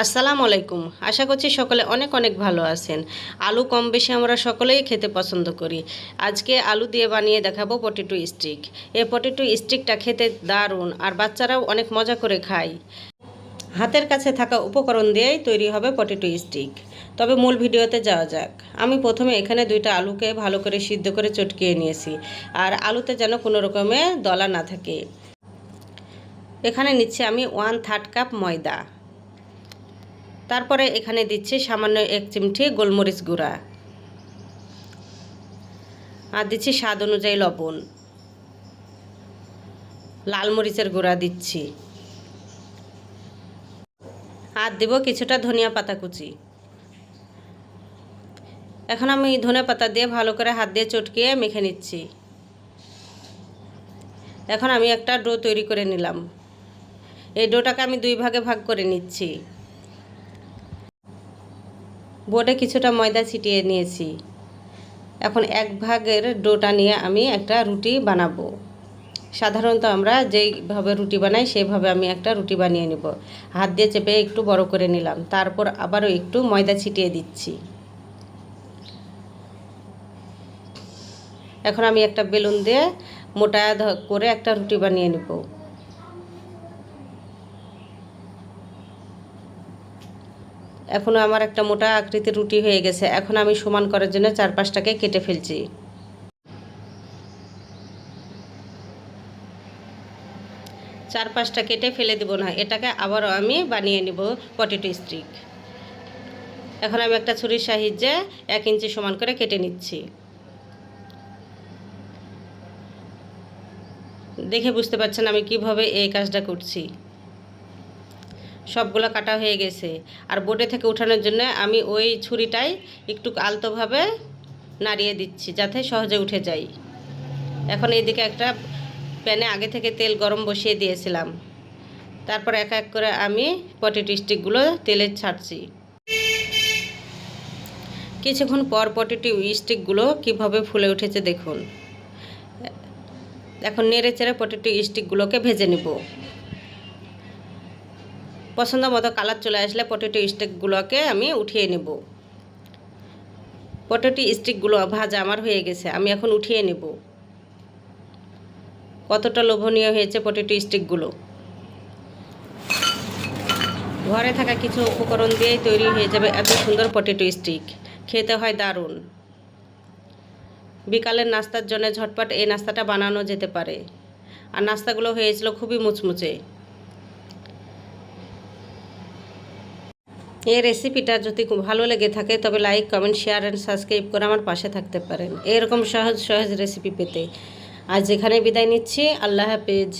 আসসালামু আলাইকুম। আশা করছি সকলে অনেক অনেক ভালো আছেন। আলু কম বেশি আমরা সকলেই খেতে পছন্দ করি। আজকে আলু দিয়ে বানিয়ে দেখাবো পটেটো স্টিক। এই পটেটো স্টিকটা খেতে দারুণ আর বাচ্চারাও অনেক মজা করে খায়। হাতের কাছে থাকা উপকরণ দিয়েই তৈরি হবে পটেটো স্টিক। তবে মূল ভিডিওতে যাওয়া যাক। আমি প্রথমে এখানে দুইটা আলুকে ভালো করে সিদ্ধ করে চটকিয়ে নিয়েছি আর আলুতে যেন কোনো রকমে দলা না থাকে। এখানে নিচ্ছি আমি ওয়ান থার্ড কাপ ময়দা। তারপরে এখানে দিচ্ছি সামান্য এক চিমটি গোলমরিচ গুঁড়া। আর দিচ্ছি স্বাদ অনুযায়ী লবণ। লাল মরিচের গুঁড়া দিচ্ছি। আর দেব কিছুটা ধনিয়া পাতা কুচি। এখন আমি ধনে পাতা দিয়ে ভালো করে হাত দিয়ে চটকিয়ে মেখে নিচ্ছি। এখন আমি একটা ডো তৈরি করে নিলাম। এই ডোটাকে আমি দুই ভাগে ভাগ করে নিচ্ছি। বোর্ডে কিছুটা ময়দা ছিটিয়ে নিয়েছি। এখন এক ভাগের ডোটা নিয়ে আমি একটা রুটি বানাবো। সাধারণত আমরা যেইভাবে রুটি বানাই, সেইভাবে আমি একটা রুটি বানিয়ে নেব। হাত দিয়ে চেপে একটু বড় করে নিলাম। তারপর আবারও একটু ময়দা ছিটিয়ে দিচ্ছি। এখন আমি একটা বেলুন দিয়ে মোটা করে একটা রুটি বানিয়ে নেব। এখনও আমার একটা মোটা আকৃতির রুটি হয়ে গেছে। এখন আমি সমান করার জন্য চার পাঁচটাকে কেটে ফেলছি। চার পাঁচটা কেটে ফেলে দেবো না, এটাকে আবারও আমি বানিয়ে নিব পটেটো স্টিক। এখন আমি একটা ছুরির সাহায্যে এক ইঞ্চি সমান করে কেটে নিচ্ছি। দেখে বুঝতে পারছেন আমি কীভাবে এই কাজটা করছি। সবগুলো কাটা হয়ে গেছে। আর বোটে থেকে উঠানোর জন্য আমি ওই ছুরিটাই একটু আলতোভাবে নাড়িয়ে দিচ্ছি যাতে সহজে উঠে যায়। এখন এইদিকে একটা প্যানে আগে থেকে তেল গরম বসিয়ে দিয়েছিলাম। তারপর এক এক করে আমি পটেটো স্টিকগুলো তেলে ছাড়ছি। কিছুক্ষণ পর পটেটো স্টিকগুলো কীভাবে ফুলে উঠেছে দেখুন। এখন নেড়ে চেড়ে পটেটো স্টিকগুলোকে ভেজে নেব। পছন্দ মতো কালার চলে আসলে পটেটো স্টিকগুলোকে আমি উঠিয়ে নেব। পটেটো স্টিকগুলো ভাজা আমার হয়ে গেছে, আমি এখন উঠিয়ে নেব। কতটা লোভনীয় হয়েছে পটেটো স্টিকগুলো। ঘরে থাকা কিছু উপকরণ দিয়েই তৈরি হয়ে যাবে এত সুন্দর পটেটো স্টিক, খেতে হয় দারুণ। বিকালের নাস্তার জন্য ঝটপট এই নাস্তাটা বানানো যেতে পারে। আর নাস্তাগুলো হয়েছিল খুবই মুচমুচে। এই রেসিপিটা যদি ভালো লেগে থাকে, তবে like comment share and subscribe করে আমার পাশে থাকতে পারেন। এরকম সহজ সহজ রেসিপি পেতে। আজ এখানে বিদায় নিচ্ছি। আল্লাহ হাফিজ।